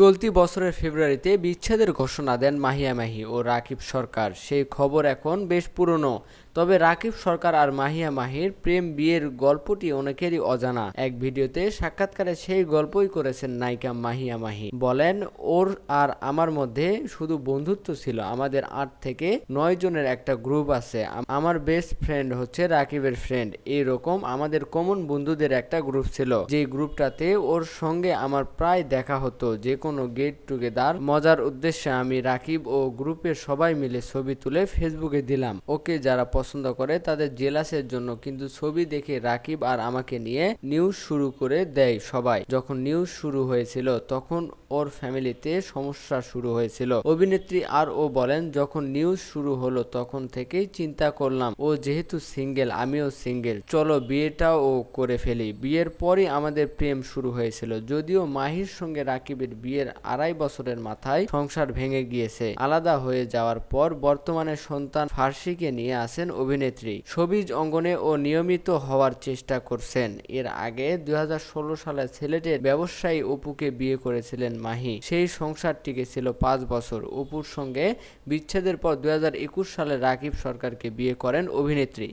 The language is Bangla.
চলতি বছরের ফেব্রুয়ারিতে বিচ্ছেদের ঘোষণা দেন মাহিয়া মাহি ও রাকিব সরকার। সেই খবর এখন বেশ পুরনো। তবে রাকিব সরকার আর মাহিয়া মাহির প্রেম বিয়ের গল্পটি অনেকেরই অজানা। এক ভিডিওতে সাক্ষাৎকারে সেই গল্পই করেছেন নায়িকা মাহিয়া মাহি। বলেন, ওর আর আমার মধ্যে শুধু বন্ধুত্ব ছিল। আমাদের আট থেকে নয় জনের একটা গ্রুপ আছে। আমার বেস্ট ফ্রেন্ড হচ্ছে রাকিবের ফ্রেন্ড। এইরকম আমাদের কমন বন্ধুদের একটা গ্রুপ ছিল। যে গ্রুপটাতে ওর সঙ্গে আমার প্রায় দেখা হতো। যে কোনো গেট টুগেদার। মজার উদ্দেশ্যে আমি রাকিব ও গ্রুপের সবাই মিলে ছবি তুলে ফেসবুকে দিলাম। ওকে যারা পছন্দ করে তাদের জেলাসের জন্য কিন্তু ছবি দেখে রাকিব আর আমাকে নিয়ে নিউজ শুরু করে দেয় সবাই। যখন নিউজ শুরু হয়েছিল তখন ওর ফ্যামিলিতে সমস্যা শুরু হয়েছিল। অভিনেত্রী আর ও বলেন, যখন নিউজ শুরু হলো তখন থেকেই চিন্তা করলাম, ও যেহেতু সিঙ্গেল আমিও সিঙ্গেল চলো বিয়েটাও ও করে ফেলি। বিয়ের পরই আমাদের প্রেম শুরু হয়েছিল। যদিও মাহির সঙ্গে রাকিবের বিয়ের আড়াই বছরের মাথায় সংসার ভেঙে গিয়েছে। আলাদা হয়ে যাওয়ার পর বর্তমানে সন্তান ফার্সিকে নিয়ে আসেন অভিনেত্রী। সবিজ অঙ্গনে ও নিয়মিত হওয়ার চেষ্টা করছেন। এর আগে দুই হাজার ষোলো সালে সিলেটের ব্যবসায়ী অপুকে বিয়ে করেছিলেন মাহি। সেই সংসার টিকেছিল পাঁচ বছর। অপুর সঙ্গে বিচ্ছেদের পর দু হাজার একুশ সালে রাকিব সরকারকে বিয়ে করেন অভিনেত্রী।